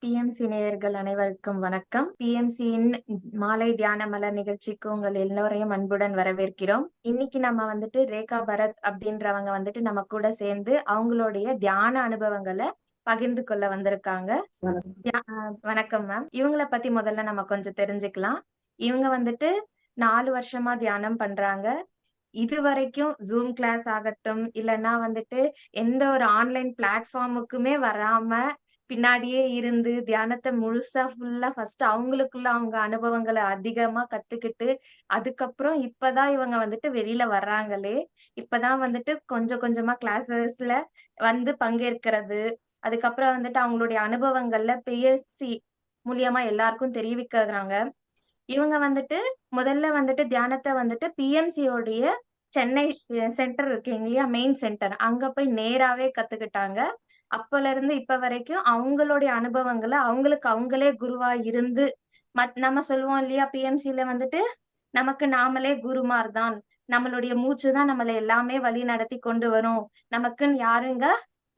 BMC நேயர்கள் அனைவருக்கும் வணக்கம். பிஎம்சியின் மாலை தியான மலர் நிகழ்ச்சிக்கு உங்கள் எல்லோரையும் அன்புடன் வரவேற்கிறோம். இன்னைக்கு நம்ம வந்துட்டு ரேகா பரத் அப்படின்றவங்க வந்துட்டு நம்ம கூட சேர்ந்து அவங்களுடைய தியான அனுபவங்களை பகிர்ந்து கொள்ள வந்திருக்காங்க. தியா- வணக்கம் மேம் இவங்கள பத்தி முதல்ல நம்ம கொஞ்சம் தெரிஞ்சுக்கலாம். இவங்க வந்துட்டு நாலு வருஷமா தியானம் பண்றாங்க. இது வரைக்கும் ஜூம் கிளாஸ் ஆகட்டும் இல்லைன்னா வந்துட்டு எந்த ஒரு ஆன்லைன் பிளாட்ஃபார்முக்குமே வராம பின்னாடியே இருந்து தியானத்தை முழுசா ஃபுல்லா ஃபர்ஸ்ட் அவங்களுக்குள்ள அவங்க அனுபவங்களை அதிகமா கத்துக்கிட்டு அதுக்கப்புறம் இப்பதான் இவங்க வந்துட்டு வெளியில வர்றாங்களே இப்பதான் வந்துட்டு கொஞ்சம் கொஞ்சமா கிளாஸஸ்ல வந்து பங்கேற்கிறது அதுக்கப்புறம் வந்துட்டு அவங்களுடைய அனுபவங்கள்ல பிஎஸ்சி மூலியமா எல்லாருக்கும் தெரிவிக்கிறாங்க. இவங்க வந்துட்டு முதல்ல வந்துட்டு தியானத்தை வந்துட்டு பிஎம்சியோடைய சென்னை சென்டர் இருக்கீங்க இல்லையா மெயின் சென்டர் அங்க போய் நேராவே கத்துக்கிட்டாங்க. அப்பல இருந்து இப்ப வரைக்கும் அவங்களுடைய அனுபவங்களை அவங்களுக்கு அவங்களே குருவா இருந்து மத் நம்ம சொல்லுவோம் இல்லையா பிஎம்சில வந்துட்டு நமக்கு நாமளே குருமார் தான். நம்மளுடைய மூச்சு தான் நம்மளை எல்லாமே வழி நடத்தி கொண்டு வரும். நமக்குன்னு யாருங்க?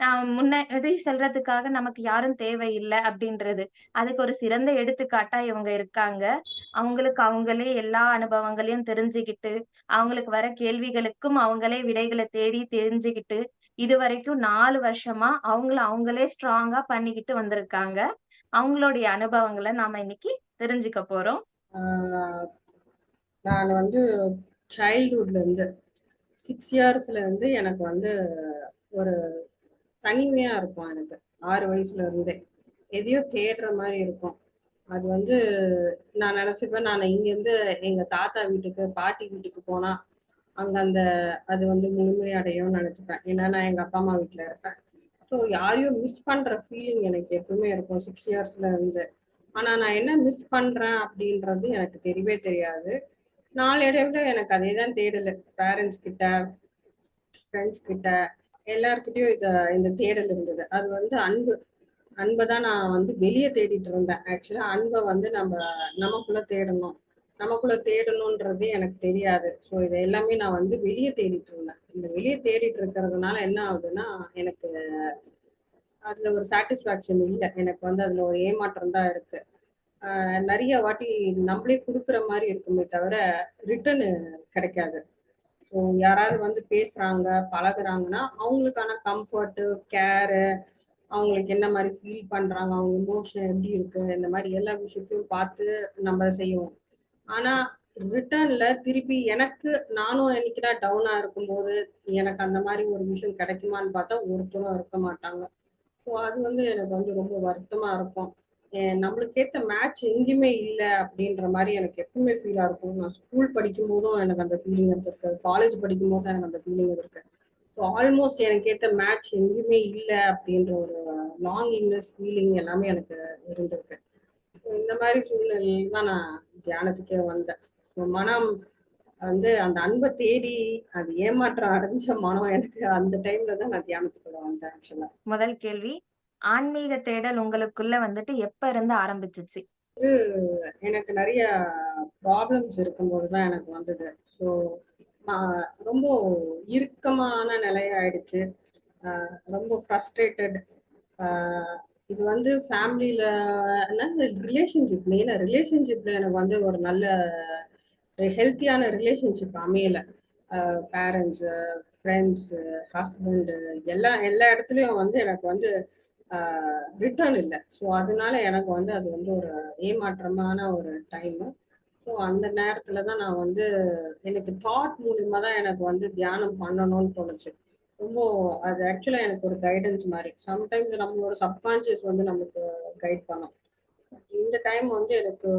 ஆஹ் இதை செல்றதுக்காக நமக்கு யாரும் தேவையில்லை அப்படின்றது. அதுக்கு ஒரு சிறந்த எடுத்துக்காட்டா இவங்க இருக்காங்க. அவங்களுக்கு அவங்களே எல்லா அனுபவங்களையும் தெரிஞ்சுக்கிட்டு அவங்களுக்கு வர கேள்விகளுக்கும் அவங்களே விடைகளை தேடி தெரிஞ்சுக்கிட்டு இது வரைக்கும் நாலு வருஷமா அவங்கள அவங்களே ஸ்ட்ராங்கா பண்ணிக்கிட்டு வந்திருக்காங்க. அவங்களுடைய அனுபவங்களை நாம இன்னைக்கு தெரிஞ்சுக்க போறோம். நான் வந்து சைல்ட்ஹுட்ல இருந்து சிக்ஸ் இயர்ஸ்ல இருந்து எனக்கு வந்து ஒரு தனிமையா இருக்கும் எனக்கு. ஆறு வயசுல இருந்தே. எதையோ தேடுற மாதிரி இருக்கும். அது வந்து நான் நினைச்சுப்பேன் நான் இங்கேருந்து எங்க தாத்தா வீட்டுக்கு பாட்டி வீட்டுக்கு போனா அங்க அந்த அது வந்து முழுமையடையும்னு நினைச்சுப்பேன். ஏன்னா நான் எங்க அப்பா அம்மா வீட்டுல இருப்பேன். ஸோ யாரையும் மிஸ் பண்ற ஃபீலிங் எனக்கு எப்பவுமே இருக்கும் சிக்ஸ் இயர்ஸ்ல இருந்து. ஆனா நான் என்ன மிஸ் பண்றேன் அப்படின்றது எனக்கு தெரியவே தெரியாது. நாளடைவில் எனக்கு அதே தான் தேடலை. பேரண்ட்ஸ் கிட்ட ஃப்ரெண்ட்ஸ் கிட்ட எல்லாருக்கிட்டையும் இத இந்த தேடல் இருந்தது. அது வந்து அன்பு அன்பை தான் நான் வந்து வெளியே தேடிட்டு இருந்தேன். ஆக்சுவலா அன்பை வந்து நம்ம நமக்குள்ள தேடணும். நமக்குள்ள தேடணுன்றது எனக்கு தெரியாது. ஸோ இதை எல்லாமே நான் வந்து வெளியே தேடிட்டு இருந்தேன். இந்த வெளியே தேடிட்டு இருக்கிறதுனால என்ன ஆகுதுன்னா எனக்கு அதுல ஒரு சாட்டிஸ்ஃபேக்ஷன் இல்லை. எனக்கு வந்து அதுல ஒரு ஏமாற்றம் தான் இருக்கு. நிறைய வாட்டி நம்மளே கொடுக்குற மாதிரி இருக்குமே தவிர ரிட்டர்னு கிடைக்காது. ஸோ யாராவது வந்து பேசுறாங்க பழகுறாங்கன்னா அவங்களுக்கான கம்ஃபர்ட்டு கேரு அவங்களுக்கு என்ன மாதிரி ஃபீல் பண்றாங்க அவங்க இமோஷன் எப்படி இருக்கு இந்த மாதிரி எல்லா விஷயத்தையும் பார்த்து நம்ம செய்வோம். ஆனா ரிட்டர்ன்ல திருப்பி எனக்கு நானும் என்னைக்குடா டவுனா இருக்கும்போது எனக்கு அந்த மாதிரி ஒரு விஷயம் கிடைக்குமான்னு பார்த்தா ஒருத்தரும் இருக்க மாட்டாங்க. ஸோ அது வந்து எனக்கு வந்து ரொம்ப வருத்தமா இருக்கும். நம்மளுக்கு ஏற்ற மேட்ச் எங்கேயுமே இல்லை அப்படின்ற மாதிரி எனக்கு எப்பவுமே ஃபீலாக இருக்கும். நான் ஸ்கூல் படிக்கும் போதும் எனக்கு அந்த ஃபீலிங் இருந்திருக்கு காலேஜ் படிக்கும் போதும் எனக்கு அந்த ஃபீலிங் இருக்கு. ஸோ ஆல்மோஸ்ட் எனக்கு ஏற்ற மேட்ச் எங்கேயுமே இல்லை அப்படின்ற ஒரு லாங்கிங்னஸ் ஃபீலிங் எல்லாமே எனக்கு இருந்திருக்கு. இந்த மாதிரி சூழ்நிலையில் தான் நான் தியானத்துக்கே வந்தேன். ஸோ மனம் வந்து அந்த அன்பை தேடி அது ஏமாற்றம் அடைஞ்ச மனம் எனக்கு அந்த டைம்ல தான் நான் தியானத்துக்குள்ள வந்தேன் ஆக்சுவலா முதல் கேள்வி ஆன்மீக தேடல் உங்களுக்குள்ள வந்துட்டு எப்ப இருந்து ஆரம்பிச்சிச்சு? எனக்கு நிறைய ப்ராப்ளம்ஸ் இருக்கும்போது தான் எனக்கு வந்தது. ஸோ ரொம்ப இறுக்கமான நிலையாயிடுச்சு. ரொம்ப ஃப்ரஸ்ட்ரேட்டட் இது வந்து ஃபேமிலியில் ரிலேஷன்ஷிப் மெயினாக ரிலேஷன்ஷிப்பில் எனக்கு வந்து ஒரு நல்ல ஹெல்த்தியான ரிலேஷன்ஷிப் அமையலை. பேரண்ட்ஸு ஃப்ரெண்ட்ஸு ஹஸ்பண்டு எல்லா எல்லா இடத்துலையும் வந்து எனக்கு வந்து ரிட்டர்ன் இல்லை. ஸோ அதனால எனக்கு வந்து அது வந்து ஒரு ஏமாற்றமான ஒரு டைமு ஸோ அந்த நேரத்தில் தான் நான் வந்து எனக்கு தாட் மூலியமாக தான் எனக்கு வந்து தியானம் பண்ணணும்னு தோணுச்சு. ரொம்ப அது ஆக்சுவலாக எனக்கு ஒரு கைடன்ஸ் மாதிரி. சம்டைம்ஸ் நம்மளோட சப்கான்ஷியஸ் வந்து நமக்கு கைட் பண்ணும். இந்த டைம் வந்து எனக்கு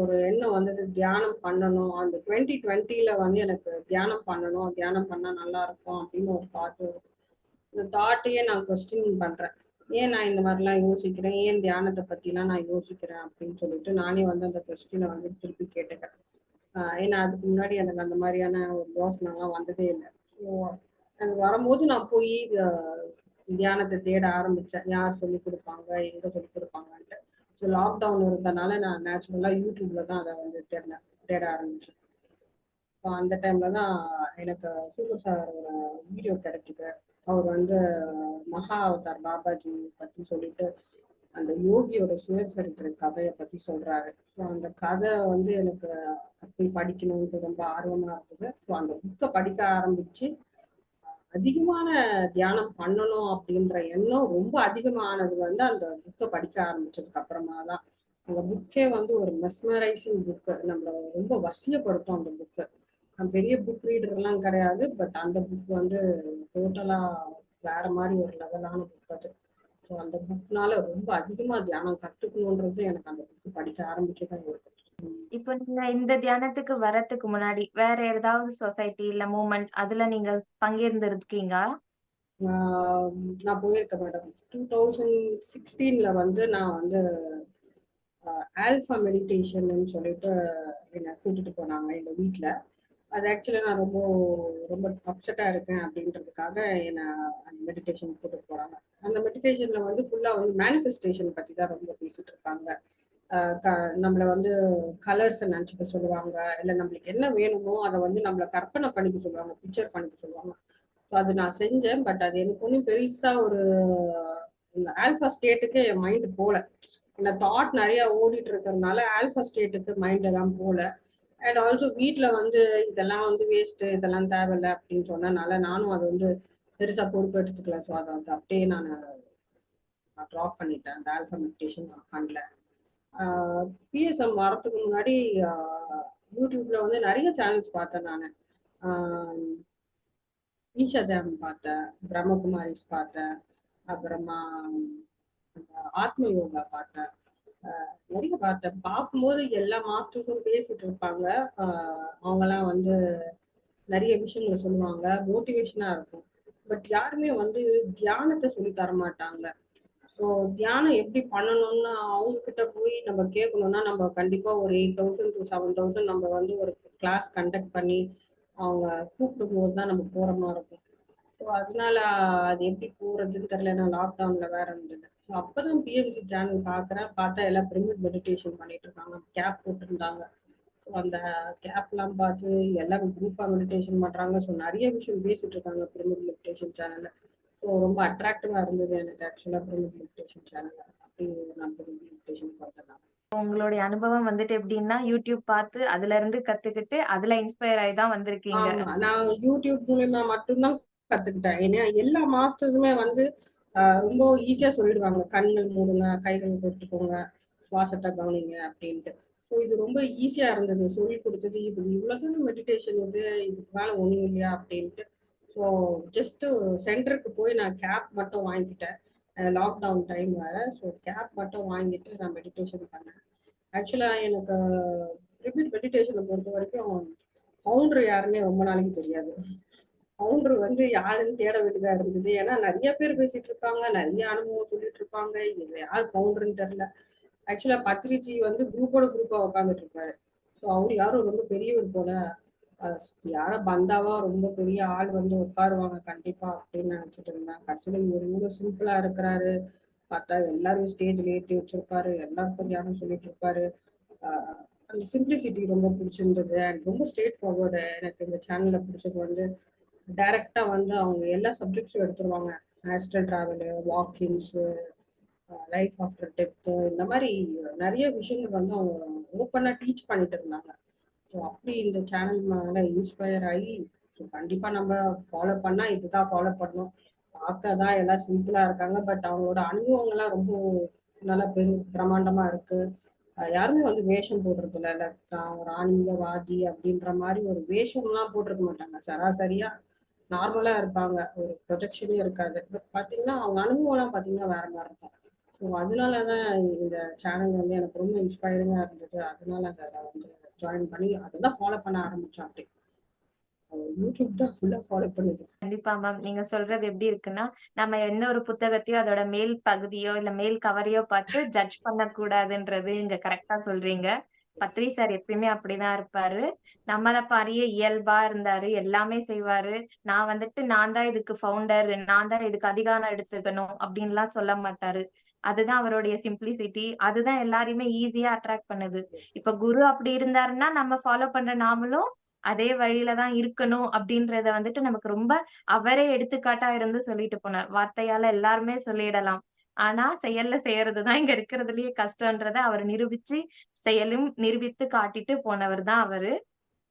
ஒரு எண்ணம் வந்து தியானம் பண்ணணும். அந்த டுவெண்ட்டி டுவெண்ட்டியில் வந்து எனக்கு தியானம் பண்ணணும். தியானம் பண்ணால் நல்லா இருக்கும் அப்படின்னு ஒரு தாட் இந்த தாட்டையே நான் கொஸ்டின் பண்ணுறேன் ஏன் நான் இந்த மாதிரிலாம் யோசிக்கிறேன்? ஏன் தியானத்தை பற்றிலாம் நான் யோசிக்கிறேன்? அப்படின்னு சொல்லிட்டு நானே வந்து அந்த கொஸ்டினை வந்து திருப்பி கேட்டுக்கிறேன் ஏன்னா அதுக்கு முன்னாடி எனக்கு அந்த மாதிரியான ஒரு யோசனைலாம் வந்ததே இல்லை. ஸோ அது வரும்போது நான் போய் தியானத்தை தேட ஆரம்பித்தேன் யார் சொல்லி கொடுப்பாங்க? எங்கே சொல்லி கொடுப்பாங்கன்ட்டு. ஸோ லாக்டவுன் இருந்தனால நான் நேச்சுரலாக யூடியூப்ல தான் அதை வந்து தேடினேன் தேட ஆரம்பித்தேன் ஸோ அந்த டைம்ல தான் எனக்கு சூப்பர் சார் வீடியோ கிடைக்குது. அவர் வந்து மகா அவதார் பாபாஜி பத்தி சொல்லிட்டு அந்த யோகியோட சுயசரித்திர கதையை பத்தி சொல்றாரு. ஸோ அந்த கதை வந்து எனக்கு அப்படி படிக்கணும்னு ரொம்ப ஆர்வமா இருக்குது ஸோ அந்த புக்கை படிக்க ஆரம்பிச்சு அதிகமான தியானம் பண்ணணும் அப்படின்ற எண்ணம் ரொம்ப அதிகமானது வந்து அந்த புக்கை படிக்க ஆரம்பிச்சதுக்கு அப்புறமா தான். அந்த புக்கே வந்து ஒரு மெஸ்மரைசிங் புக்கு நம்மளை ரொம்ப வசியப்படுத்தும் அந்த புக்கு. நான் பெரிய புக் ரீடர்லாம் கிடையாது பட் அந்த புக் வந்து டோட்டலா வேற மாதிரி ஒரு லெவலான புக் அது. ஸோ அந்த புக்னால ரொம்ப அதிகமா தியானம் கத்துக்கணுன்றது எனக்கு அந்த புக் படிக்க ஆரம்பிச்சுதான் இருக்கு இப்போ நீங்க இந்த தியானத்துக்கு வரதுக்கு முன்னாடி வேற ஏதாவது சொசைட்டி இல்ல மூமெண்ட் அதுல நீங்க பங்கேர்ந்திருக்கீங்க ஆஹ் நான் போயிருக்கேன் மேடம் டூ தௌசண்ட் சிக்ஸ்டீன்ல வந்து நான் வந்து ஆல்ஃபா மெடிடேஷன் சொல்லிட்டு என்னை கூட்டிட்டு போனாங்க எங்க வீட்ல. அது ஆக்சுவலாக நான் ரொம்ப ரொம்ப அப்செட்டாக இருக்கேன் அப்படின்றதுக்காக என்னை அந்த மெடிடேஷன் கூட்டிட்டு போகிறாங்க அந்த மெடிடேஷனில் வந்து ஃபுல்லாக வந்து மேனிஃபெஸ்டேஷன் பற்றி தான் ரொம்ப பேசிகிட்டு இருப்பாங்க க- நம்மள வந்து கலர்ஸை நினச்சிக்க சொல்லுவாங்க. இல்லை நம்மளுக்கு என்ன வேணுமோ அதை வந்து நம்மளை கற்பனை பண்ணிக்க சொல்லுவாங்க பிக்சர் பண்ணிக்க சொல்லுவாங்க. ஸோ அது நான் செஞ்சேன். பட் அது எனக்கு ஒன்றும் பெருசாக ஒரு ஆல்ஃபா ஸ்டேட்டுக்கு என் மைண்டு போகல இந்த தாட் நிறையா ஓடிட்டு இருக்கிறதுனால ஆல்ஃபா ஸ்டேட்டுக்கு மைண்ட் எல்லாம் அண்ட் ஆல்சோ வீட்டில் வந்து இதெல்லாம் வந்து வேஸ்ட்டு இதெல்லாம் தேவையில்ல அப்படின்னு சொன்னனால நானும் அது வந்து பெருசாக பொறுப்பு எடுத்துக்கல. ஸோ அதை வந்து அப்படியே நான் நான் ட்ராப் பண்ணிட்டேன். அந்த ஆல்ஃபா மெடிடேஷன் நான் பண்ணல. பிஎஸ்எம் வரத்துக்கு முன்னாடி யூடியூப்பில் வந்து நிறைய சேனல்ஸ் பார்த்தேன் நான். ஈஷா தேம் பார்த்தேன் பிரம்மகுமாரிஸ் பார்த்தேன் அப்புறமா ஆத்ம யோகா பார்த்தேன். நிறைய பார்த்தேன். பார்க்கும்போது எல்லா மாஸ்டர்ஸும் பேசிட்டு இருப்பாங்க. அவங்கெல்லாம் வந்து நிறைய விஷயங்களை சொல்லுவாங்க. மோட்டிவேஷனா இருக்கும். பட் யாருமே வந்து தியானத்தை சொல்லி தர மாட்டாங்க. ஸோ தியானம் எப்படி பண்ணணும்னு அவங்க கிட்ட போய் நம்ம கேட்கணும்னா நம்ம கண்டிப்பா ஒரு eight thousand to seven thousand நம்ம வந்து ஒரு கிளாஸ் கண்டக்ட் பண்ணி அவங்க கூப்பிடும் போது தான் நம்ம போற மாதிரி இருக்கும். ஸோ அதனால அது எப்படி போறதுன்னு தெரியல. நான் லாக்டவுன்ல வேற இருந்தது. ஸோ அப்பதான் பிஎம்சி சேனல் பார்க்குறேன் பார்த்தா எல்லாம் பிரிமிட் மெடிடேஷன் பண்ணிட்டு இருக்காங்க. கேப் போட்டிருந்தாங்க. ஸோ அந்த கேப்லாம் பார்த்து எல்லாம் குரூப்பாக மெடிடேஷன் பண்ணுறாங்க ஸோ நிறைய விஷயம் பேசிட்டு இருக்காங்க பிரிமிட் மெடிடேஷன் சேனல்ல ஸோ ரொம்ப அட்ராக்டிவாக இருந்தது எனக்கு ஆக்சுவலாக பிரிமிட் மெடிடேஷன் சேனல் அப்படி நான் பிரிமிட் மெடிடேஷன் பார்த்தேன் உங்களுடைய அனுபவம் வந்துட்டு எப்படின்னா யூடியூப் பார்த்து அதுல இருந்து கத்துக்கிட்டு அதுல இன்ஸ்பயர் ஆகி தான் வந்திருக்கீங்க. நான் யூடியூப் மூலியமா மட்டும்தான் கத்துக்கிட்டேன் ஏன்னா எல்லா மாஸ்டர்ஸுமே வந்து ரொம்ப ஈஸியா சொல்லிடுவாங்க. கண்கள் மூடுங்க கைகள் கொடுத்துக்கோங்க சுவாசத்தை கவனிங்க அப்படின்ட்டு. ஸோ இது ரொம்ப ஈஸியா இருந்தது. சொல்லி கொடுத்தது இது இவ்வளவு மெடிடேஷன் இது இதுக்கு மேல ஒண்ணும் இல்லையா அப்படின்ட்டு. ஸோ ஜஸ்ட் சென்டருக்கு போய் நான் கேப் மட்டும் வாங்கிக்கிட்டேன் லாக்டவுன் டைம் வேற ஸோ கேப் மட்டும் வாங்கிட்டு நான் மெடிடேஷன் பண்ணேன். ஆக்சுவலா எனக்கு ரிப்பீட் மெடிடேஷனை பொறுத்த வரைக்கும் ஃபவுண்டர் யாருன்னே ரொம்ப நாளைக்கு தெரியாது. கவுண்டர் வந்து யாருன்னு தேட வேண்டியதா இருந்தது. ஏன்னா நிறைய பேர் பேசிட்டு இருக்காங்க நிறைய அனுபவம் சொல்லிட்டு இருப்பாங்க இதுல யார் ஃபவுண்டர்னு தெரியல. ஆக்சுவலா பத்ரிஜி வந்து குரூப்போட குரூப்பா உட்காந்துட்டு இருப்பாரு ஸோ அவர் யாரும் ரொம்ப பெரியவர் போல. யாரோ பந்தாவா ரொம்ப பெரிய ஆள் வந்து உட்காருவாங்க கண்டிப்பா அப்படின்னு நினைச்சிட்டு இருந்தேன் கடைசியில் இவர் இவ்வளவு சிம்பிளா இருக்கிறாரு. பார்த்தா எல்லாரும் ஸ்டேஜ்ல ஏற்றி வச்சிருப்பாரு. எல்லாருக்கும் யாரும் சொல்லிட்டு இருப்பாரு. அந்த சிம்பிளிசிட்டி ரொம்ப பிடிச்சிருந்தது. அண்ட் ரொம்ப ஸ்ட்ரெயிட் ஃபார்வர்டு எனக்கு இந்த சேனல்ல பிடிச்சது வந்து டைரக்டா வந்து அவங்க எல்லா சப்ஜெக்ட்ஸும் எடுத்துருவாங்க. Astral travel walk-ins life after death இந்த மாதிரி நிறைய விஷயங்கள் வந்து அவங்க ஓப்பனாக டீச் பண்ணிட்டு இருந்தாங்க. ஸோ அப்படி இந்த சேனல் மேலே இன்ஸ்பயர் ஆகி ஸோ கண்டிப்பாக நம்ம ஃபாலோ பண்ணால் இதுதான் ஃபாலோ பண்ணணும். பார்க்க தான் எல்லாம் சிம்பிளாக இருக்காங்க. பட் அவங்களோட அனுபவங்கள்லாம் ரொம்ப நல்லா பெரு பிரம்மாண்டமாக இருக்குது யாருமே வந்து வேஷம் போடுறதில்ல. இல்லை ஒரு ஆன்மீகவாதி அப்படின்ற மாதிரி ஒரு வேஷம்லாம் போட்டிருக்க மாட்டாங்க. சராசரியாக நார்மலா இருப்பாங்க. ஒரு ப்ரொஜெக்ஷனே இருக்காது. பட் பாத்தீங்கன்னா அவங்க அனுபவம்லாம் பாத்தீங்கன்னா வேற மாதிரி இருக்கும். ஸோ அதனாலதான் இந்த சேனல் வந்து எனக்கு ரொம்ப இன்ஸ்பைரிங்கா இருந்தது. அதனால அதை வந்து ஜாயின் பண்ணி அதை தான் ஃபாலோ பண்ண ஆரம்பிச்சோம் அப்படி யூடியூப் தான் ஃபுல்லா ஃபாலோ பண்ணுது கண்டிப்பா மேம் நீங்க சொல்றது எப்படி இருக்குன்னா நம்ம எந்த ஒரு புத்தகத்தையோ அதோட மேல் பகுதியோ இல்ல மேல் கவரையோ பார்த்து ஜட்ஜ் பண்ணக்கூடாதுன்றது இங்க கரெக்டா சொல்றீங்க. பத்ரி சார் எப்பயுமே அப்படிதான் இருப்பாரு. நம்மள பாரிய இயல்பா இருந்தாரு எல்லாமே செய்வாரு. நான் வந்துட்டு நான் தான் இதுக்கு ஃபவுண்டர் நான் தான் இதுக்கு அதிகாரம் எடுத்துக்கணும் அப்படின்லாம் சொல்ல மாட்டாரு. அதுதான் அவருடைய சிம்பிளிசிட்டி அதுதான் எல்லாரையுமே ஈஸியா அட்ராக்ட் பண்ணுது. இப்ப குரு அப்படி இருந்தாருன்னா நம்ம ஃபாலோ பண்ற நாமளும் அதே வழியில தான் இருக்கணும் அப்படின்றத வந்துட்டு நமக்கு ரொம்ப அவரே எடுத்துக்காட்டா இருந்து சொல்லிட்டு போனார். வார்த்தையால எல்லாருமே சொல்லிடலாம். ஆனா செயல்ல செய்யறதுதான் இங்க இருக்கிறதுலயே கஷ்டன்றத அவர் நிரூபிச்சு, செயலும் நிரூபித்து காட்டிட்டு போனவர் தான் அவரு.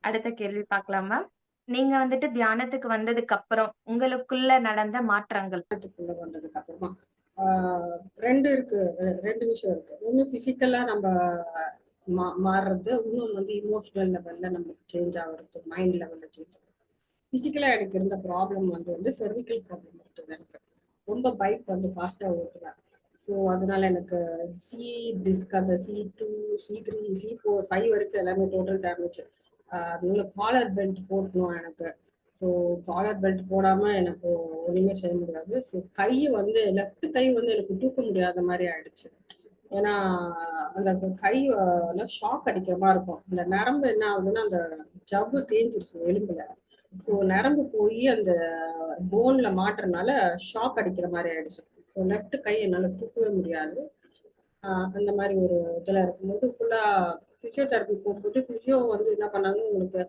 அடுத்த கேள்வி பார்க்கலாம் மேம். நீங்க வந்துட்டு தியானத்துக்கு வந்ததுக்கு அப்புறம் உங்களுக்குள்ள நடந்த மாற்றங்கள். வந்ததுக்கு அப்புறமா ஆஹ் ரெண்டு இருக்கு ரெண்டு விஷயம் இருக்கு ஒண்ணு பிசிக்கலா நம்ம மா மாறுறது இன்னொன்று வந்து இமோஷனல் லெவல்ல நம்மளுக்கு சேஞ்ச் ஆகுறது மைண்ட் லெவல்ல சேஞ்ச் ஆகுறது பிசிக்கலா எனக்கு இருந்த ப்ராப்ளம் வந்து வந்து செர்விக்கல் ப்ராப்ளம் இருக்குது எனக்கு ரொம்ப பைக் வந்து ஃபாஸ்ட்டாக ஓட்டுவேன். ஸோ அதனால எனக்கு சி டிஸ்க் அந்த C two C three C four five வரைக்கும் எல்லாமே டோட்டல் டேமேஜ் அதனால காலர் பெல்ட் போட்டணும் எனக்கு. ஸோ காலர் பெல்ட் போடாமல் எனக்கு ஒன்றுமே செய்ய முடியாது. ஸோ கை வந்து லெஃப்ட் கை வந்து எனக்கு தூக்க முடியாத மாதிரி ஆயிடுச்சு. ஏன்னா அந்த கை ஷாக் அடிக்கிற மாதிரி இருக்கும். இந்த நரம்பு என்ன ஆகுதுன்னா அந்த ஜவ்வு தேஞ்சிருச்சு எலும்புல. ஸோ நரம்பு போய் அந்த போன்ல மாட்டுறதுனால ஷாக் அடிக்கிற மாதிரி ஆயிடுச்சு. ஸோ லெஃப்ட் கை என்னால் தூக்கவே முடியாது. அந்த மாதிரி ஒரு இதில் இருக்கும்போது ஃபுல்லாக ஃபிசியோதெரப்பி போகும்போது ஃபிசியோ வந்து என்ன பண்ணாங்க உங்களுக்கு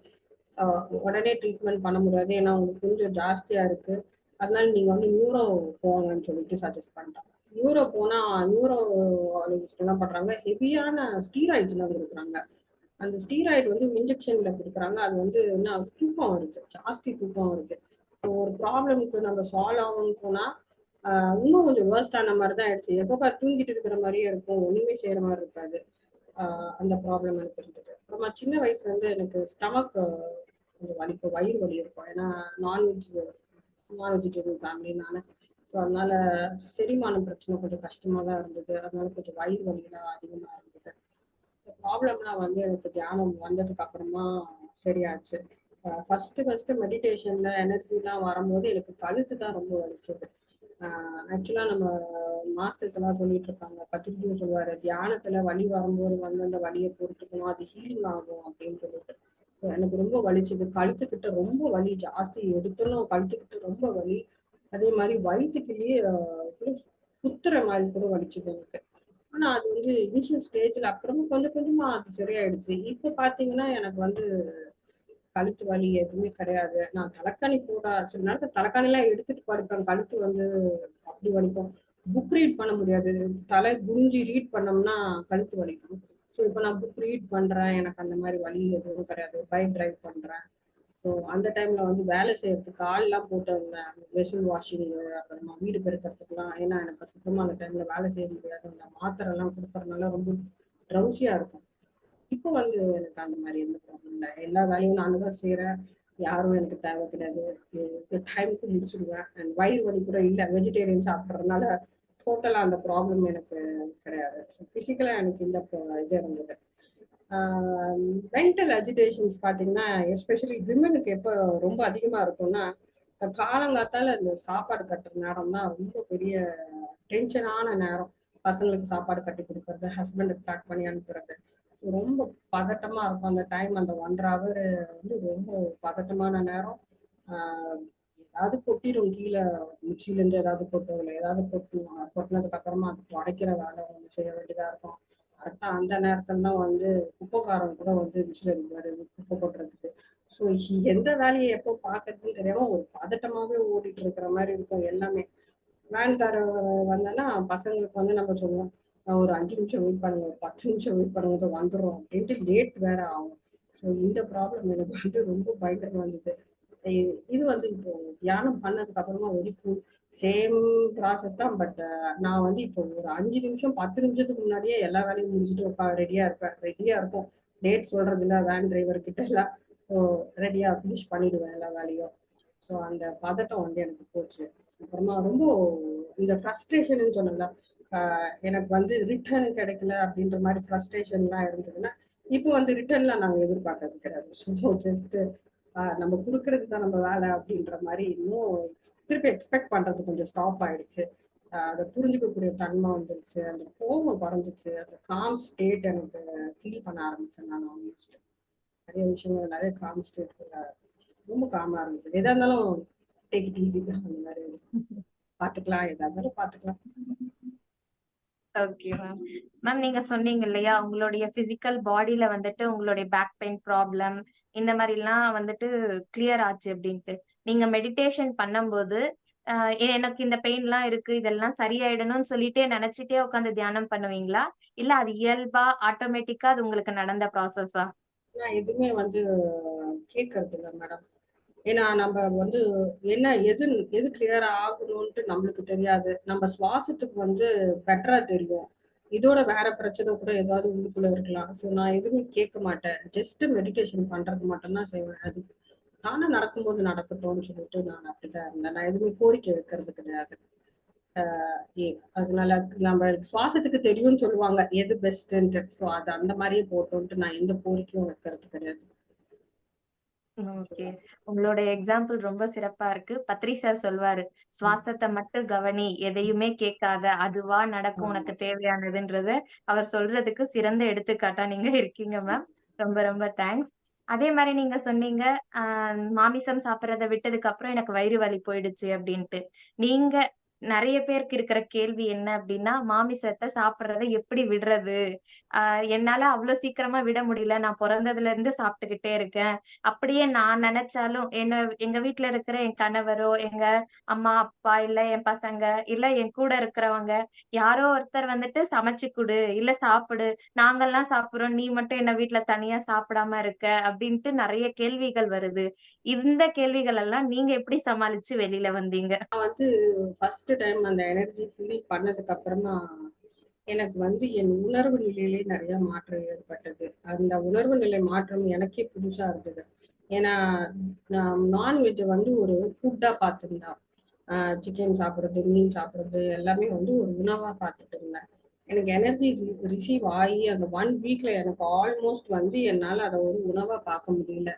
உடனே ட்ரீட்மெண்ட் பண்ண முடியாது. ஏன்னா உங்களுக்கு கொஞ்சம் ஜாஸ்தியாக இருக்குது அதனால நீங்கள் வந்து நியூரோ போங்கன்னு சொல்லிட்டு சஜஸ்ட் பண்ணிட்டாங்க. நியூரோ போனால் நியூரோலஜிஸ்ட் என்ன பண்ணுறாங்க ஹெவியான ஸ்டீராய்ட்ஸ்லாம் கொடுக்குறாங்க. அந்த ஸ்டீராய்டு வந்து இன்ஜெக்ஷன்ல கொடுக்குறாங்க. அது வந்து என்ன தூக்கம் வருது. ஜாஸ்தி தூக்கம் வருது. ஸோ ஒரு ப்ராப்ளமுக்கு நம்ம சால்வ் ஆகணும்னு போனால் இன்னும் கொஞ்சம் வேர்ஸ்ட் ஆன மாதிரி தான் ஆயிடுச்சு. எப்போ பார்த்து தூங்கிட்டு இருக்கிற மாதிரியே இருக்கும். ஒன்றுமே செய்கிற மாதிரி இருக்காது. அந்த ப்ராப்ளம் எனக்கு இருந்தது. அப்புறமா சின்ன வயசுல இருந்து எனக்கு ஸ்டமக் கொஞ்சம் வலிக்கும். வயிறு வலி இருக்கும். ஏன்னா நான்வெஜ் நான் வெஜிடேரியன் ஃபேமிலி நான் ஸோ அதனால செரிமானம் பிரச்சனை கொஞ்சம் கஷ்டமாக தான் இருந்தது. அதனால கொஞ்சம் வயிறு வலியெல்லாம் அதிகமாக இருந்தது. ப்ராப்ளம்லாம் வந்து எனக்கு தியானம் வந்ததுக்கு அப்புறமா சரியாச்சு. ஃபர்ஸ்ட் ஃபர்ஸ்ட் மெடிடேஷன்ல எனர்ஜிலாம் வரும்போது எனக்கு கழுத்து தான் ரொம்ப வலிச்சது. ஆக்சுவலா நம்ம மாஸ்டர்ஸ் எல்லாம் சொல்லிட்டு இருப்பாங்க பத்திரிக்கையும் சொல்லுவாரு தியானத்துல வலி வரும்போது வந்து அந்த வலியை பொறுத்துக்கணும் அது ஹீலிங் ஆகும் அப்படின்னு சொல்லிட்டு. ஸோ எனக்கு ரொம்ப வலிச்சது. கழுத்துக்கிட்ட ரொம்ப வலி ஜாஸ்தி. எடுத்தனும் கழுத்துக்கிட்ட ரொம்ப வலி. அதே மாதிரி வயிற்றுக்குள்ளேயே குத்துற மாதிரி கூட வலிச்சது எனக்கு. ஆனா அது வந்து இனிஷியல் ஸ்டேஜ்ல அப்புறமா கொஞ்சம் கொஞ்சமா அது சரியாயிடுச்சு. இப்ப பாத்தீங்கன்னா எனக்கு வந்து கழுத்து வலி எதுவுமே கிடையாது. நான் தலைக்காணி போட சில நேரத்தில் தலைக்காணி எல்லாம் எடுத்துட்டு படுப்பேன். கழுத்து வந்து அப்படி வலிக்கும். புக் ரீட் பண்ண முடியாது. தலை குனிஞ்சு ரீட் பண்ணோம்னா கழுத்து வலிக்கும். ஸோ இப்போ நான் புக் ரீட் பண்றேன். எனக்கு அந்த மாதிரி வலி எதுவும் கிடையாது. பைக் டிரைவ் பண்றேன். ஸோ அந்த டைம்ல வந்து வேலை செய்யறதுக்கு ஆள்லாம் போட்டு இருந்தேன் வெசல் வாஷிங் அப்புறமா வீடு பெருக்கிறதுக்குலாம் ஏன்னா எனக்கு சுத்தமா அந்த டைம்ல வேலை செய்ய முடியாது. அந்த மாத்திரை எல்லாம் கொடுக்கறதுனால ரொம்ப ட்ரௌசியா இருக்கும். இப்போ வந்து எனக்கு அந்த மாதிரி எந்த ப்ராப்ளம் இல்லை. எல்லா வேலையும் நான் தான் செய்கிறேன் யாரும் எனக்கு தேவை கிடையாது. டைமுக்கு முடிச்சிடுவேன் அண்ட் வயிறு வலி கூட இல்லை. வெஜிடேரியன் சாப்பிட்றதுனால டோட்டலாக அந்த ப்ராப்ளம் எனக்கு கிடையாது. ஸோ ஃபிசிக்கலாக எனக்கு இந்த இது இருந்தது. மென்டல் அஜிடேஷன்ஸ் பார்த்தீங்கன்னா எஸ்பெஷலி விமனுக்கு எப்போ ரொம்ப அதிகமாக இருக்கும்னா காலங்காத்தால இந்த சாப்பாடு கட்டுற நேரம் தான் ரொம்ப பெரிய டென்ஷனான நேரம். பசங்களுக்கு சாப்பாடு கட்டி கொடுக்கறது ஹஸ்பண்டுக்கு பேக் பண்ணி அனுப்புறது. ரொம்ப பதட்டமாக இருக்கும் அந்த டைம் அந்த ஒன்றரை ஹவர் வந்து ரொம்ப பதட்டமான நேரம். ஏதாவது கொட்டிடும் கீழே முச்சிலேருந்து ஏதாவது கொட்டும் இல்லை ஏதாவது கொட்டணும் கொட்டினதுக்கு அப்புறமா அது துடைக்கிற வேலை ஒன்று செய்ய வேண்டியதாக இருக்கும். கரெக்டாக அந்த நேரத்துல தான் வந்து குப்பைக்காரன் கூட வந்து விசில் அடிப்பாரு குப்பை கொட்டுறதுக்கு. ஸோ எந்த வேலையை எப்போ பார்க்கறதுன்னு தெரியாம ஒரு பதட்டமாவே ஓடிட்டு இருக்கிற மாதிரி இருக்கும் எல்லாமே. வேன்கார வந்தோன்னா பசங்களுக்கு வந்து நம்ம சொல்லுவோம் ஒரு அஞ்சு நிமிஷம் வெயிட் பண்ணுங்க ஒரு பத்து நிமிஷம் வெயிட் பண்ணுங்க வந்துடும் அப்படின்ட்டு லேட் வேற ஆகும். ஸோ இந்த ப்ராப்ளம் எனக்கு வந்து ரொம்ப பயங்கரமா இருந்தது. இது வந்து இப்போ தியானம் பண்ணதுக்கு அப்புறமா ஒழிப்பு சேம் ப்ராசஸ் தான் பட் நான் வந்து இப்போ ஒரு அஞ்சு நிமிஷம் பத்து நிமிஷத்துக்கு முன்னாடியே எல்லா வேலையும் முடிச்சுட்டு உட்கா ரெடியா இருப்பேன் ரெடியா இருக்கும். டேட் சொல்றது இல்லை வேன் டிரைவர் கிட்ட எல்லாம் ஸோ ரெடியா ஃபினிஷ் பண்ணிடுவேன் எல்லா வேலையும். ஸோ அந்த பதட்டம் வந்து எனக்கு போச்சு. அப்புறமா ரொம்ப இந்த ஃப்ரஸ்ட்ரேஷன் சொன்னல எனக்கு வந்து ரிட்டர்ன் கிடைக்கல அப்படின்ற மாதிரி ஃப்ரஸ்ட்ரேஷன்லாம் இருந்ததுன்னா இப்போ வந்து ரிட்டர்ன்லாம் நாங்கள் எதிர்பார்க்கறது கிடையாது. ஸோ ஜஸ்ட்டு நம்ம கொடுக்கறது தான் நம்ம வேலை அப்படின்ற மாதிரி இன்னும் திருப்பி எக்ஸ்பெக்ட் பண்றது கொஞ்சம் ஸ்டாப் ஆயிடுச்சு. அதை புரிஞ்சுக்கக்கூடிய தன்மை வந்துருச்சு. அந்த கோபம் குறைஞ்சிச்சு. அந்த காம் ஸ்டேட் எனக்கு ஃபீல் பண்ண ஆரம்பிச்சேன் நான் ஆல்மோஸ்ட் நிறைய விஷயங்கள் நிறைய காம் ஸ்டேட் ரொம்ப காமா இருந்தது. எதா இருந்தாலும் டேக் இட் ஈஸி அந்த மாதிரி பார்த்துக்கலாம். எதா இருந்தாலும் பார்த்துக்கலாம். Okay ma'am. மேம் நீங்க சொன்னீங்க இல்லையா? உங்களுடைய பிசிக்கல் பாடியில வந்துட்டு உங்களுடைய பேக் பெயின் ப்ராப்ளம் இந்த மாதிரி எல்லாம் வந்துட்டு கிளியர் ஆச்சு அப்படின்ட்டு நீங்க மெடிடேஷன் பண்ணும்போது, அ எனக்கு இந்த பெயின் எல்லாம் இருக்கு. இதெல்லாம் சரியாயிடணும்னு சொல்லிட்டே நினைச்சிட்டே உட்கார்ந்து தியானம் பண்ணுவீங்களா? இல்ல அது இயல்பா ஆட்டோமேட்டிக்கா அது உங்களுக்கு நடந்த ப்ராசஸா? நான் எதுவுமே வந்து கேட்கறது இல்ல மேடம். ஏன்னா நம்ம வந்து என்ன எது எது கிளியர் ஆகணுன்ட்டு நம்மளுக்கு தெரியாது. நம்ம சுவாசத்துக்கு வந்து பெட்டரா தெரியும். இதோட வேற பிரச்சனை கூட ஏதாவது உள்ளுக்குள்ள இருக்கலாம். ஸோ நான் எதுவுமே கேட்க மாட்டேன். ஜஸ்ட் மெடிடேஷன் பண்றது மட்டும்தான் செய்வேன். அது தானே நடக்கும்போது நடக்கட்டும்னு சொல்லிட்டு நான் அப்படிதான் இருந்தேன். நான் எதுவுமே கோரிக்கை வைக்கிறது கிடையாது. அதனால நம்ம சுவாசத்துக்கு தெரியும்னு சொல்லுவாங்க. எது பெஸ்ட்டுன்ட்டு. ஸோ அது அந்த மாதிரியே போட்டோன்ட்டு நான் எந்த கோரிக்கையும் வைக்கிறது கிடையாது. ஓகே. உங்களோட எக்ஸாம்பிள் ரொம்ப சிறப்பா இருக்கு. பத்ரி சார் சொல்வாரு. "சுவாசத்த மட்டும் கவனி. எதையுமே கேட்காத. அதுவா நடக்கும். உனக்கு தேவையானதுன்றத" அவர் சொல்றதுக்கு சிறந்த எடுத்துக்காட்டா நீங்க இருக்கீங்க மேம். ரொம்ப ரொம்ப தேங்க்ஸ். அதே மாரி நீங்க சொன்னீங்க, மாமிசம் சாப்பிடுறத விட்டதுக்கு அப்புறம் எனக்கு வயிறு வலி போயிடுச்சு அப்டின்ட்டு. நீங்க நிறைய பேருக்கு இருக்கிற கேள்வி என்ன அப்படின்னா மாமிசத்தை சாப்பிடுறத எப்படி விடுறது? ஆஹ் என்னால அவ்வளவு சீக்கிரமா விட முடியல. நான் பொறந்ததுல இருந்து சாப்பிட்டுக்கிட்டே இருக்கேன். அப்படியே நான் நினைச்சாலும் என்ன எங்க வீட்டுல இருக்கிற என் கணவரோ, எங்க அம்மா, அப்பா, இல்ல என் பசங்க, இல்ல என் கூட இருக்கிறவங்க, யாரோ ஒருத்தர் வந்துட்டு சமைச்சு குடு, இல்ல சாப்பிடு. நாங்கெல்லாம் சாப்பிடுறோம். நீ மட்டும் என்ன வீட்டுல தனியா சாப்பிடாம இருக்க, அப்படின்ட்டு நிறைய கேள்விகள் வருது. இந்த கேள்விகள் எல்லாம் நீங்க எப்படி சமாளிச்சு வெளியில வந்தீங்க? நான் வந்து ஃபர்ஸ்ட் டைம் அந்த எனர்ஜி ஃபீல் பண்ணதுக்கு அப்புறமா, எனக்கு வந்து என் உணர்வு நிலையிலே நிறைய மாற்றம் ஏற்பட்டது. அந்த உணர்வு நிலை மாற்றம் எனக்கே புதுசா இருந்தது. ஏன்னா, நான் வந்து ஒரு ஃபுட்டா பார்த்திருந்தேன். சிக்கன் சாப்பிட்றது மீன் சாப்பிட்றது எல்லாமே வந்து ஒரு உணவா பார்த்துட்டு இருந்தேன். எனக்கு எனர்ஜி ரிசீவ் ஆகி அந்த ஒன் வீக்ல எனக்கு ஆல்மோஸ்ட் வந்து என்னால அதை ஒரு உணவா பார்க்க முடியல.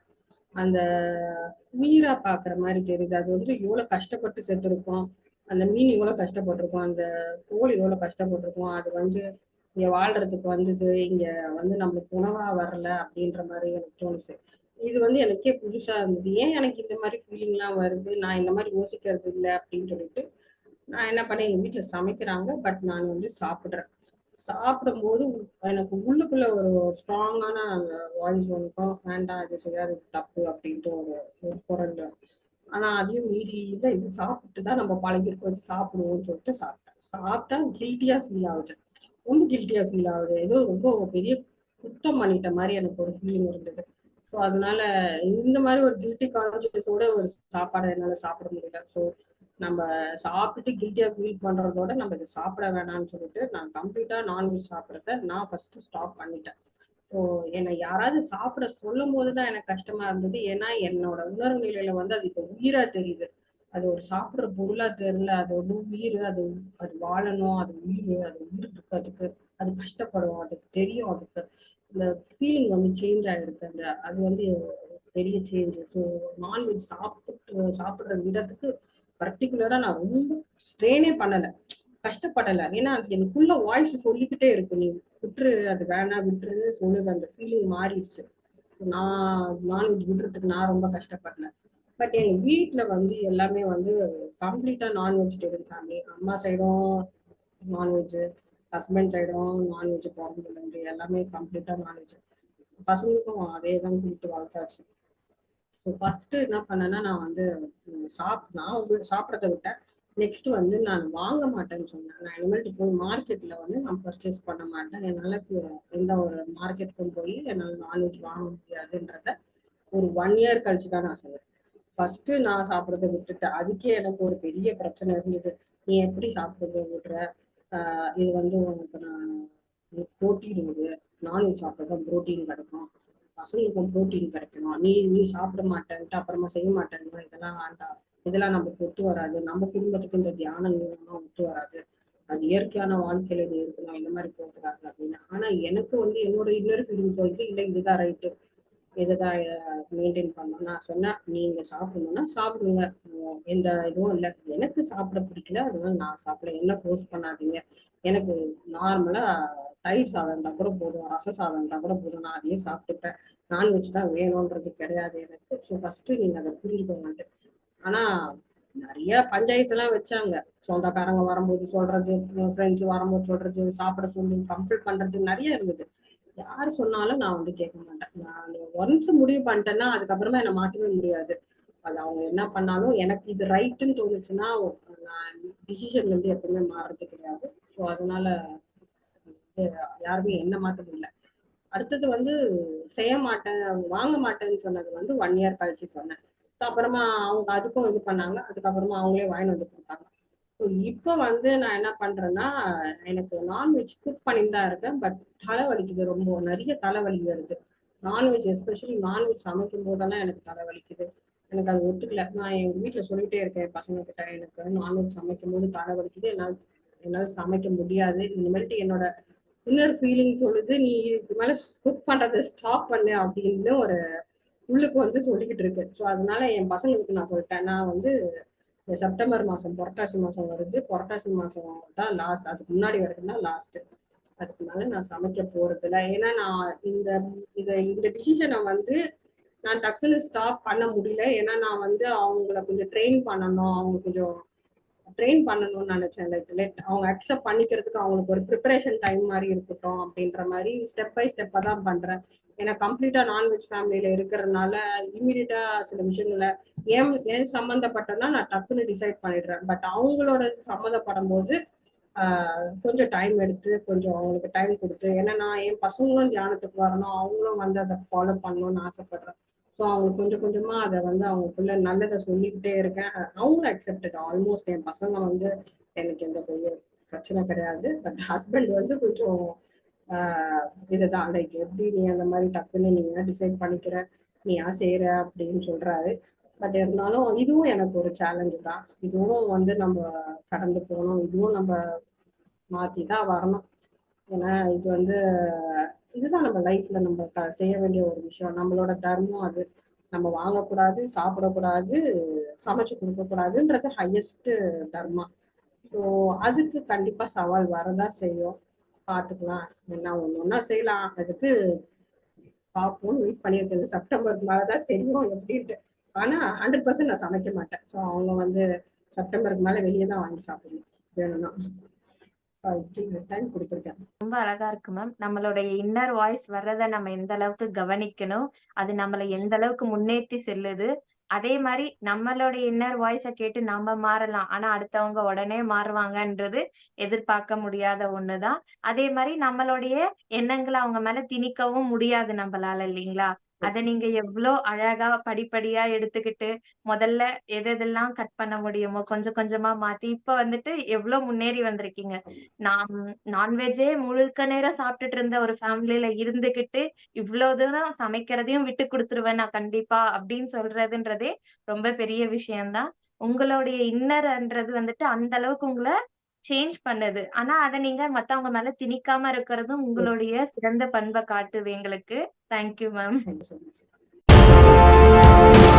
அந்த உயிரா பார்க்குற மாதிரி தெரியுது. அது வந்து எவ்வளோ கஷ்டப்பட்டு செத்துருக்கோம் அந்த மீன் எவ்வளோ கஷ்டப்பட்டிருக்கும் அந்த கோழி எவ்வளோ கஷ்டப்பட்டிருக்கும் அது வந்து இங்க வாழ்றதுக்கு வந்தது. இங்க வந்து நம்மளுக்கு உணவா வரல அப்படின்ற மாதிரி எனக்கு தோணுச்சு. இது வந்து எனக்கே புதுசா இருந்தது. ஏன் எனக்கு இந்த மாதிரி ஃபீலிங்லாம் வருது? நான் இந்த மாதிரி யோசிக்கிறது இல்லை அப்படின்னு சொல்லிட்டு, நான் என்ன பண்ணேன், எங்க வீட்டில் சமைக்கிறாங்க. பட் நான் வந்து சாப்பிடுறேன். சாப்பிடும்போது எனக்கு உள்ளுக்குள்ள ஒரு ஸ்ட்ராங்கான அந்த வாய்ஸ் ஒன்றுக்கும் வேண்டாம் இது செய்யாது தப்பு அப்படின்ட்டு ஒரு ஒரு குரல். ஆனா அதையும் மீறி இல்லை இது சாப்பிட்டு தான் நம்ம பழகிருக்கோம் இது சாப்பிடுவோம்னு சொல்லிட்டு சாப்பிட்டேன். சாப்பிட்டா கில்ட்டியா ஃபீல் ஆகுது. ரொம்ப கில்ட்டியா ஃபீல் ஆகுது. ஏதோ ரொம்ப பெரிய குற்றம் பண்ணிட்ட மாதிரி எனக்கு ஒரு ஃபீலிங் இருந்தது. ஸோ அதனால இந்த மாதிரி ஒரு கில்ட்டி கான்சியஸோட ஒரு சாப்பாடை என்னால சாப்பிட முடியல. ஸோ நம்ம சாப்பிட்டுட்டு கில்ட்டியா ஃபீல் பண்றதோட, நம்ம இதை சாப்பிட வேணாம்னு சொல்லிட்டு, நான் கம்ப்ளீட்டா நான்வெஜ் சாப்பிட்றத நான் ஃபர்ஸ்ட் ஸ்டாப் பண்ணிட்டேன். ஸோ என்னை யாராவது சாப்பிட சொல்லும்போது தான் எனக்கு கஷ்டமா இருந்தது. ஏன்னா, என்னோட உணர்வு நிலையில வந்து அது இப்போ உயிரா தெரியுது. அது ஒரு சாப்பிட்ற பொருளா தெரியல. அது ஒரு உயிர் அது அது வாழணும். அது உயிர் அது உயிர் இருக்கு அதுக்கு. அது கஷ்டப்படும். அதுக்கு தெரியும் அதுக்கு. இந்த ஃபீலிங் வந்து சேஞ்ச் ஆயிருக்கு. அந்த அது வந்து பெரிய சேஞ்ச். ஸோ நான்வெஜ் சாப்பிட்டு சாப்பிட்ற விடத்துக்கு பர்டிகுலராக நான் ரொம்ப ஸ்ட்ரெயினே பண்ணலை கஷ்டப்படல. ஏன்னா, அது எனக்குள்ள வாய்ஸ் சொல்லிக்கிட்டே இருக்கு. "நீ விட்டுரு. அது வேணாம் விட்டுருன்னு" சொல்லுது. அந்த ஃபீலிங் மாறிடுச்சு. நான் நான்வெஜ் விடுறதுக்கு நான் ரொம்ப கஷ்டப்படல. பட் எங்கள் வீட்டில் வந்து எல்லாமே வந்து கம்ப்ளீட்டா நான் வெஜிடேரியன் ஃபேமிலி. அம்மா சைடும் நான்வெஜ், ஹஸ்பண்ட் சைடும் நான்வெஜ் பொறந்ததுலருந்து எல்லாமே கம்ப்ளீட்டா நான்வெஜ். பசங்களுக்கும் அதே தான் கூப்பிட்டு வளர்த்தாச்சு. ஸோ ஃபஸ்ட்டு என்ன பண்ணேன்னா, நான் வந்து சாப் நான் வந்து விட்டேன். நெக்ஸ்ட் வந்து நான் வாங்க மாட்டேன்னு சொன்னேன். நான் இனிமேல்ட்டு போய் மார்க்கெட்ல வந்து நான் பர்ச்சேஸ் பண்ண மாட்டேன். என்னால எந்த ஒரு மார்க்கெட்டுக்கும் போய் என்னால் நான்வெஜ் வாங்க முடியாதுன்றத ஒரு ஒன் இயர் கழிச்சு தான் நான் சொன்னேன். ஃபர்ஸ்ட் நான் சாப்பிட்றத விட்டுட்டேன். அதுக்கே எனக்கு ஒரு பெரிய பிரச்சனை இருந்தது. "நீ எப்படி சாப்பிட்றத விடுற? இது வந்து உனக்கு நான் புரோட்டீன் இது. நான்வெஜ் சாப்பிட்டா புரோட்டீன் கிடைக்கும். பசங்களுக்கும் புரோட்டீன் கிடைக்கணும். நீ நீ சாப்பிட மாட்டேன்ட்டு அப்புறமா செய்ய மாட்டேன்னு இதெல்லாம் வேண்டாம். இதெல்லாம் நமக்கு ஒத்து வராது. நம்ம குடும்பத்துக்கு இந்த தியானம் ஒத்து வராது. அது இயற்கையான வாழ்க்கையில இது இருக்கணும். இந்த மாதிரி போட்டுறாங்க அப்படின்னு. ஆனா எனக்கு வந்து என்னோட இன்னொரு ஃபீலிங் சொல்லிட்டு இல்லை இதுதான் ரைட்டு. இதுதான் மெயின்டைன் பண்ணணும்." நான் சொன்னேன், "நீங்க சாப்பிடணும்னா சாப்பிடுங்க. எந்த இதுவும் இல்லை எனக்கு சாப்பிட பிடிக்கல. அதனால நான் சாப்பிட என்ன ஃபோர்ஸ் பண்ணாதீங்க. எனக்கு நார்மலா தயிர் சாதம் இருந்தா கூட போதும். ரசம் சாதம் இருந்தா கூட போதும். நான் அதையே சாப்பிட்டுப்பேன். நான்வெஜ் தான் வேணும்ன்றது கிடையாது எனக்கு. ஸோ ஃபஸ்ட்டு நீங்க அதை புரிஞ்சுக்கோங்கன்ட்டு." ஆனா நிறைய பஞ்சாயத்து எல்லாம் வச்சாங்க. சொந்தக்காரங்க வரும்போது சொல்றது ஃப்ரெண்ட்ஸ் வரும்போது சொல்றது சாப்பிட சொல்லி கம்ப்ளீட் பண்றது நிறைய இருந்தது. யார் சொன்னாலும் நான் வந்து கேட்க மாட்டேன். நான் ஒன்ஸ் முடிவு பண்ணிட்டேன்னா அதுக்கப்புறமா என்னை மாற்றவே முடியாது. அது அவங்க என்ன பண்ணாலும் எனக்கு இது ரைட்டுன்னு தோணுச்சுன்னா நான் டிசிஷன்ல இருந்து எப்பவுமே மாறுறது கிடையாது. ஸோ அதனால யாருமே என்ன மாற்ற இல்லை. அடுத்தது வந்து செய்ய மாட்டேன் வாங்க மாட்டேன்னு சொன்னது வந்து ஒன் இயர் கழிச்சு சொன்னேன். அப்புறமா அவங்க அதுக்கும் இது பண்ணாங்க. அதுக்கப்புறமா அவங்களே வாங்கிட்டு வந்து கொடுத்தாங்க. ஸோ இப்போ வந்து நான் என்ன பண்றேன்னா எனக்கு நான்வெஜ் குக் பண்ணிட்டு தான் இருக்கேன். பட் தலை வலிக்குது ரொம்ப. நிறைய தலைவலி வருது. நான்வெஜ் எஸ்பெஷலி நான்வெஜ் சமைக்கும் போதெல்லாம் எனக்கு தலை வலிக்குது எனக்கு அது ஒத்துக்கல. நான் எங்கள் வீட்டில் சொல்லிட்டே இருக்கேன் பசங்க கிட்ட எனக்கு நான்வெஜ் சமைக்கும் போது தலை வலிக்குது என்னால் என்னால் சமைக்க முடியாது. இனிமேல்ட்டு என்னோட இன்னர் ஃபீலிங் சொல்லுது. நீ இதுக்கு மேலே குக் பண்ணுறதை ஸ்டாப் பண்ணு அப்படின்னு ஒரு உள்ளுக்கு வந்து சொல்லிக்கிட்டு இருக்கு. ஸோ அதனால என் பசங்களுக்கு நான் சொல்லிட்டேன். நான் வந்து செப்டம்பர் மாதம் புரட்டாசி மாதம் வருது. புரட்டாசி மாதம் தான் லாஸ்ட் அதுக்கு முன்னாடி வரைக்கும் தான் லாஸ்ட் அதுக்கு மேலே நான் சமைக்க போறது இல்லை ஏன்னா நான் இந்த இதை இந்த டிசிஷனை வந்து நான் டக்குன்னு ஸ்டாப் பண்ண முடியல. ஏன்னா நான் வந்து அவங்கள கொஞ்சம் ட்ரெயின் பண்ணணும். அவங்க கொஞ்சம் ட்ரெயின் பண்ணணும்னு நினைச்சேன். லைக் லெட் அவங்க அக்செப்ட் பண்ணிக்கிறதுக்கு அவங்களுக்கு ஒரு ப்ரிப்பரேஷன் டைம் மாதிரி இருக்கட்டும் அப்படின்ற மாதிரி ஸ்டெப் பை ஸ்டெப்பாக தான் பண்றேன். ஏன்னா கம்ப்ளீட்டா நான்வெஜ் ஃபேமிலியில இருக்கிறதுனால இமீடியட்டா சில விஷயங்கள ஏன் ஏன் சம்மந்தப்பட்டனா நான் டக்குன்னு டிசைட் பண்ணிடுறேன். பட் அவங்களோட சம்மந்தப்படும் போது கொஞ்சம் டைம் எடுத்து கொஞ்சம் அவங்களுக்கு டைம் கொடுத்து ஏன்னா நான் என் பசங்களும் தியானத்துக்கு வரணும் அவங்களும் வந்து அதை ஃபாலோ பண்ணணும்னு ஆசைப்படுறேன். ஸோ அவங்க கொஞ்சம் கொஞ்சமாக அதை வந்து அவங்களுக்குள்ள நல்லதை சொல்லிக்கிட்டே இருக்கேன். அவங்களும் அக்செப்டட் ஆல்மோஸ்ட் என் பசங்க வந்து எனக்கு எந்த பெரிய பிரச்சனை கிடையாது. பட் ஹஸ்பண்ட் வந்து கொஞ்சம் இதுதான். லைக் எப்படி நீ அந்த மாதிரி டக்குன்னு நீ ஏன் டிசைட் பண்ணிக்கிற? நீ ஏன் செய்கிற அப்படின்னு சொல்கிறாரு பட் இருந்தாலும் இதுவும் எனக்கு ஒரு சேலஞ்சு தான். இதுவும் வந்து நம்ம கடந்து போகணும். இதுவும் நம்ம மாற்றி தான் வரணும். ஏன்னா இது வந்து இதுதான் நம்ம லைஃப்ல நம்ம க- செய்ய வேண்டிய ஒரு விஷயம். நம்மளோட தர்மம் அது. நம்ம வாங்கக்கூடாது சாப்பிடக்கூடாது சமைச்சு கொடுக்கக்கூடாதுன்றது ஹையஸ்ட் தர்மம். ஸோ அதுக்கு கண்டிப்பா சவால் வரதா செய்யும். பார்த்துக்கலாம் என்ன ஒன்று ஒன்றா செய்யலாம். அதுக்கு பார்ப்போம் வெயிட் பண்ணியிருக்கேன் செப்டம்பருக்கு மேலே தான் தெரியும் எப்படின்ட்டு. ஆனால் ஹண்ட்ரட் பர்சன்ட் நான் சமைக்க மாட்டேன். ஸோ அவங்க வந்து செப்டம்பருக்கு மேலே வெளியே தான் வாங்கி சாப்பிடணும். வேணும்னா. ரொம்ப அழகா இருக்கு மேம் நம்மளுடைய இன்னர் வாய்ஸ் வர்றத நம்ம எந்த அளவுக்கு கவனிக்கணும் அது நம்மளை எந்த அளவுக்கு முன்னேற்றி செல்லுது அதே மாதிரி நம்மளுடைய இன்னர் வாய்ஸ கேட்டு நம்ம மாறலாம். ஆனா அடுத்தவங்க உடனே மாறுவாங்கன்றது எதிர்பார்க்க முடியாத ஒண்ணுதான். அதே மாதிரி நம்மளுடைய எண்ணங்களை அவங்க மேல திணிக்கவும் முடியாது நம்மளால இல்லைங்களா? அத நீங்க எவ்வளோ அழகா படிப்படியா எடுத்துக்கிட்டு முதல்ல எது எதெல்லாம் கட் பண்ண முடியுமோ கொஞ்சம் கொஞ்சமா மாத்தி இப்ப வந்துட்டு எவ்வளவு முன்னேறி வந்திருக்கீங்க. நான் நான்வெஜ்ஜே முழுக்க நேரம் சாப்பிட்டுட்டு இருந்த ஒரு ஃபேமிலில இருந்துகிட்டு இவ்வளவு தூரம் சமைக்கிறதையும் விட்டு கொடுத்துருவேன் நான் கண்டிப்பா அப்படின்னு சொல்றதுன்றதே ரொம்ப பெரிய விஷயம்தான். உங்களுடைய இன்னர்ன்றது வந்துட்டு அந்த அளவுக்கு உங்களை சேஞ்ச் பண்ணுது. ஆனா, அதை நீங்க மத்தவங்க மேல திணிக்காம இருக்கிறதும் உங்களுடைய சிறந்த பண்பை காட்டுது எங்களுக்கு. Thank you ma'am. Thank you